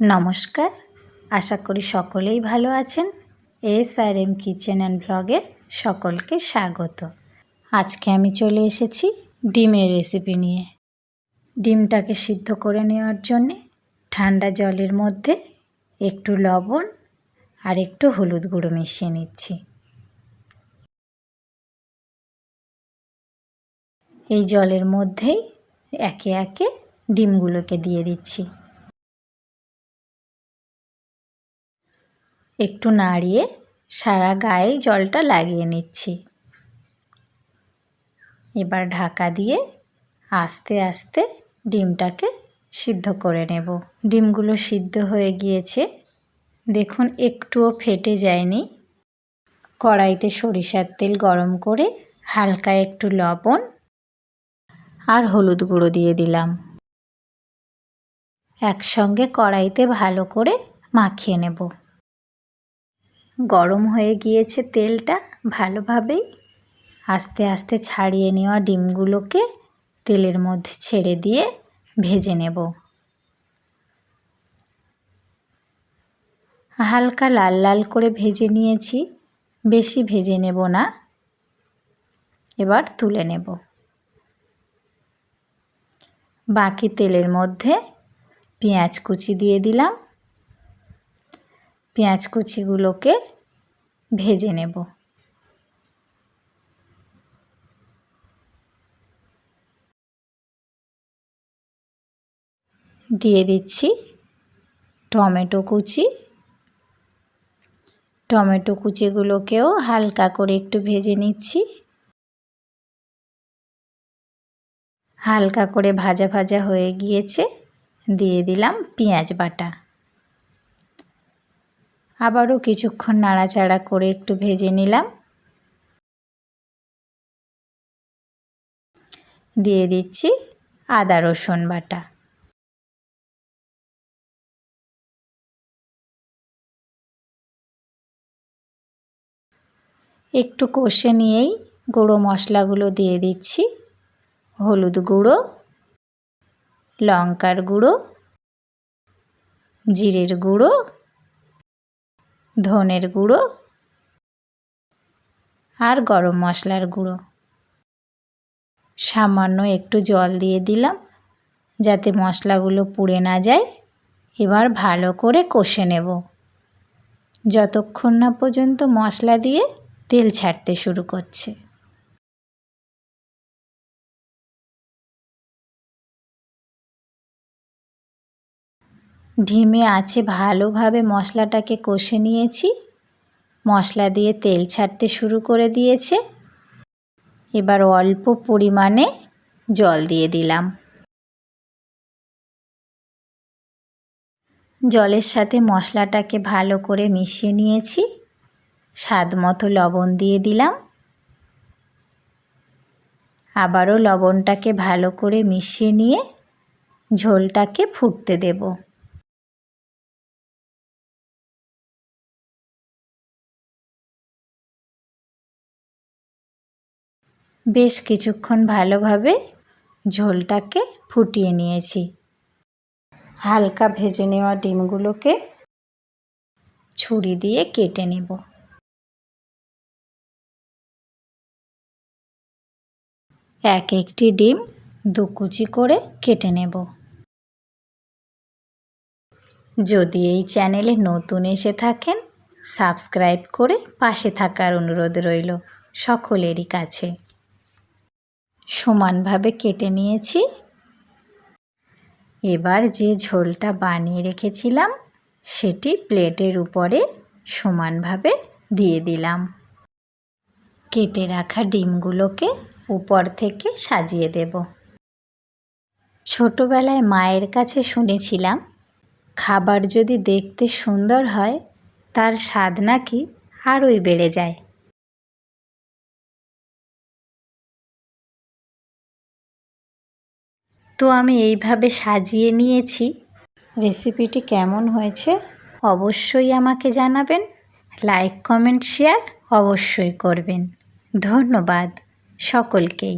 নমস্কার। আশা করি সকলেই ভালো আছেন। S R M kitchen and ব্লগে সকলকে স্বাগত। আজকে আমি চলে এসেছি ডিমের রেসিপি নিয়ে। ডিমটাকে সিদ্ধ করে নেওয়ার জন্যে ঠান্ডা জলের মধ্যে একটু লবণ আর একটু হলুদ গুঁড়ো মিশিয়ে নিচ্ছি। এই জলের মধ্যেই একে একে ডিমগুলোকে দিয়ে দিচ্ছি। একটু নাড়িয়ে সারা গায়ে জলটা লাগিয়ে নিচ্ছি। এবার ঢাকা দিয়ে আস্তে আস্তে ডিমটাকে সিদ্ধ করে নেব। ডিমগুলো সিদ্ধ হয়ে গিয়েছে। দেখুন, একটুও ফেটে যায়নি। কড়াইতে সরিষার তেল গরম করে হালকা একটু লবণ আর হলুদ গুঁড়ো দিয়ে দিলাম। একসঙ্গে কড়াইতে ভালো করে মাখিয়ে নেব। গরম হয়ে গিয়েছে তেলটা, ভালোভাবেই আস্তে আস্তে ছাড়িয়ে নেওয়া ডিমগুলোকে তেলের মধ্যে ছেড়ে দিয়ে ভেজে নেব। হালকা লাল লাল করে ভেজে নিয়েছি, বেশি ভেজে নেব না। এবার তুলে নেব। বাকি তেলের মধ্যে পেঁয়াজ কুচি দিয়ে দিলাম। পেঁয়াজ কুচিগুলোকে ভেজে নেব। দিয়ে দিচ্ছি টমেটো কুচি। টমেটো কুচিগুলোকেও হালকা করে একটু ভেজে নিচ্ছি। হালকা করে ভাজা ভাজা হয়ে গিয়েছে। দিয়ে দিলাম পেঁয়াজ বাটা। আবারও কিছুক্ষণ নাড়াচাড়া করে একটু ভেজে নিলাম। দিয়ে দিচ্ছি আদা, রসুন বাটা। একটু কষে নিয়েই গুঁড়ো মশলাগুলো দিয়ে দিচ্ছি। হলুদ গুঁড়ো, লঙ্কার গুঁড়ো, জিরের গুঁড়ো ধনের গুঁড়ো আর গরম মশলার গুঁড়ো। সামান্য একটু জল দিয়ে দিলাম যাতে মশলাগুলো পুড়ে না যায়। এবার ভালো করে কষে নেব। যতক্ষণ না পর্যন্ত মশলা দিয়ে তেল ছাড়তে শুরু করছে। ঢিমে আছে, ভালোভাবে মশলাটাকে কষে নিয়েছি। মশলা দিয়ে তেল ছাড়তে শুরু করে দিয়েছে। এবার অল্প পরিমাণে জল দিয়ে দিলাম। জলের সাথে মশলাটাকে ভালো করে মিশিয়ে নিয়েছি। স্বাদ মতো লবণ দিয়ে দিলাম। আবারও লবণটাকে ভালো করে মিশিয়ে নিয়ে ঝোলটাকে ফুটতে দেবো। বেশ কিছুক্ষণ ভালোভাবে ঝোলটাকে ফুটিয়ে নিয়েছি। হালকা ভেজে নেওয়া ডিমগুলোকে ছুরি দিয়ে কেটে নেব। এক একটি ডিম দু কুচি করে কেটে নেব। যদি এই চ্যানেলে নতুন এসে থাকেন, সাবস্ক্রাইব করে পাশে থাকার অনুরোধ রইল সকলেরই কাছে। সমানভাবে কেটে নিয়েছি। এবার যে ঝোলটা বানিয়ে রেখেছিলাম, সেটি প্লেটের উপরে সমানভাবে দিয়ে দিলাম। কেটে রাখা ডিমগুলোকে উপর থেকে সাজিয়ে দেব। ছোটোবেলায় মায়ের কাছে শুনেছিলাম, খাবার যদি দেখতে সুন্দর হয়, তার স্বাদ নাকি আরোই বেড়ে যায়। তো আমি এইভাবে সাজিয়ে নিয়েছি। রেসিপিটি কেমন হয়েছে অবশ্যই আমাকে জানাবেন। লাইক, কমেন্ট, শেয়ার অবশ্যই করবেন। ধন্যবাদ সকলকেই।